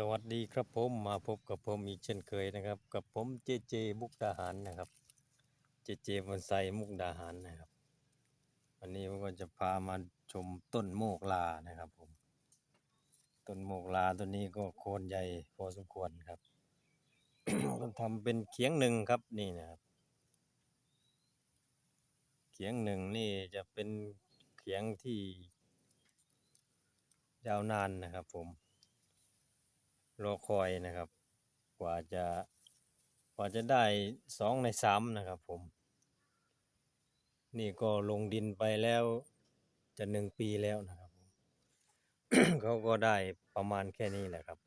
สวัสดีครับผมมาพบกับผมอีกเช่นเคยนะครับ กับผมเจเจมุกดาหารนะครับ เจเจวันไซมุกดาหารนะครับ วันนี้ผมก็จะพามาชมต้นโมกลานะครับผม ต้นโมกลาต้นนี้ก็โคนใหญ่พอสมควรครับก็ทำเป็นเขียงหนึ่งครับนี่นะครับ เขียงหนึ่งนี่จะเป็นเขียงที่ยาวนานนะครับผม รอคอยนะครับ กว่าจะกว่าจะได้สองในสามนะครับผม นี่ก็ลงดินไปแล้วจะหนึ่งปีแล้วนะครับเขาก็ได้ประมาณแค่นี้แหละครับ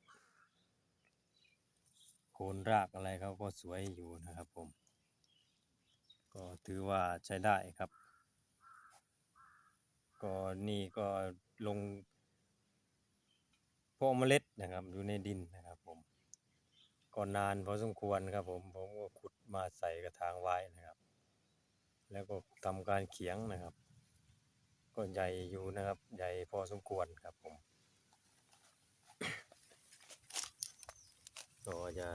โคนรากอะไรเขาก็สวยอยู่นะครับผม ก็ถือว่าใช้ได้ครับ ก็นี่ก็ลง เพาะเมล็ดนะครับอยู่ในดินนะครับผมก็นานพอสมควรครับผมผมก็ขุดมาใส่กระถางไว้นะครับ แล้วก็ทำการเขียงนะครับ ก็ใหญ่อยู่นะครับ ใหญ่พอสมควรครับผมก็จะ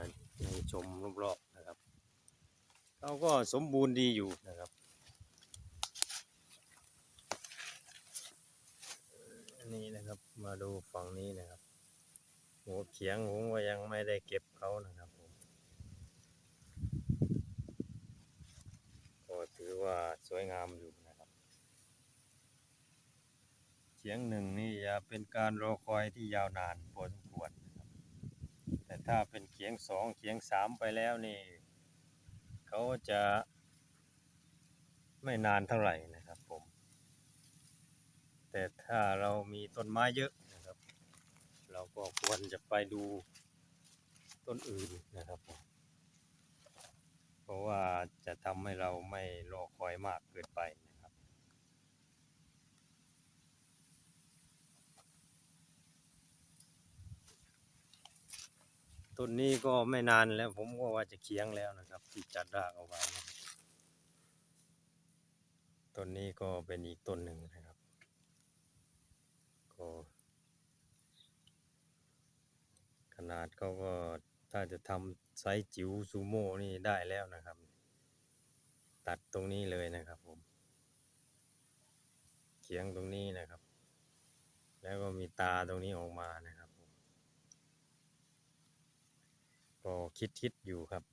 ให้ชมรอบๆนะครับเขาก็สมบูรณ์ดีอยู่นะครับอันนี้นะครับมาดูฝั่งนี้นะครับ หัวเขียงผมก็ยังไม่ได้เก็บเขานะครับผมก็ถือว่าสวยงามอยู่นะครับเขียงหนึ่งนี่จะเป็นการรอคอยที่ยาวนานพอสมควรนะครับแต่ถ้าเป็นเขียงสองเขียงสามไปแล้วนี่เขาจะไม่นานเท่าไหร่นะครับผม แต่ถ้าเรามีต้นไม้เยอะ ก็ควรจะไปดูต้นอื่นนะครับผมเพราะว่าจะทำให้เราไม่รอคอยมากเกินไปนะครับ ต้นนี้ก็ไม่นานแล้วผมก็ว่าจะเคียงแล้วนะครับ ที่จัดรากเอาไว้ต้นนี้ก็เป็นอีกต้นหนึ่งนะครับก็ขนา ดเขาก็ถ้าจะทำไซส์จิ๋วซูโม่นี่ได้แล้วนะครับ ตัดตรงนี้เลยนะครับผมเขียงตรงนี้นะครับ แล้วก็มีตาตรงนี้ออกมานะครับผมก็คิดคิดอยู่ครับ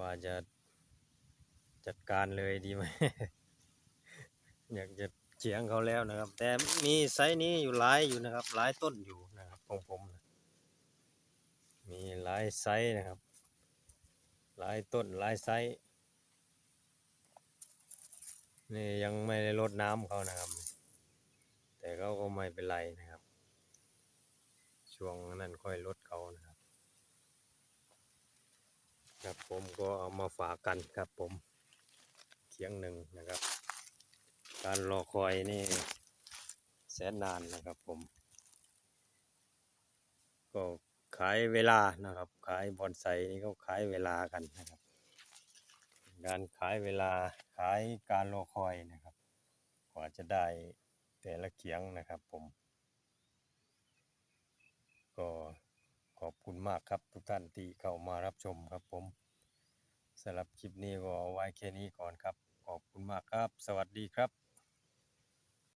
ว่าจะจัดการเลยดีไหม อยากจะเฉียงเขาแล้วนะครับ แต่มีไซส์นี้อยู่หลายอยู่นะครับ หลายต้นอยู่นะครับของผมนะ มีหลายไซส์นะครับ หลายต้นหลายไซส์นี่ยังไม่ได้รดน้ำเขานะครับ แต่เขาก็ไม่เป็นไรนะครับ ช่วงนั้นค่อยลดเขานะครับ ครับผมก็เอามาฝากกันครับผมเคียงหนึ่งนะครับ การรอคอยนี่แสนนานนะครับผม ก็ ขายเวลานะครับ ขายบอนไซนี่ก็ขายเวลากันนะครับ การขายเวลาขายการรอคอยนะครับ กว่าจะได้แต่ละเขียงนะครับผม ก็ขอบคุณมากครับทุกท่านที่เข้ามารับชมครับผมสำหรับคลิปนี้ก็เอาไว้แค่นี้ก่อนครับ ขอบคุณมากครับ สวัสดีครับ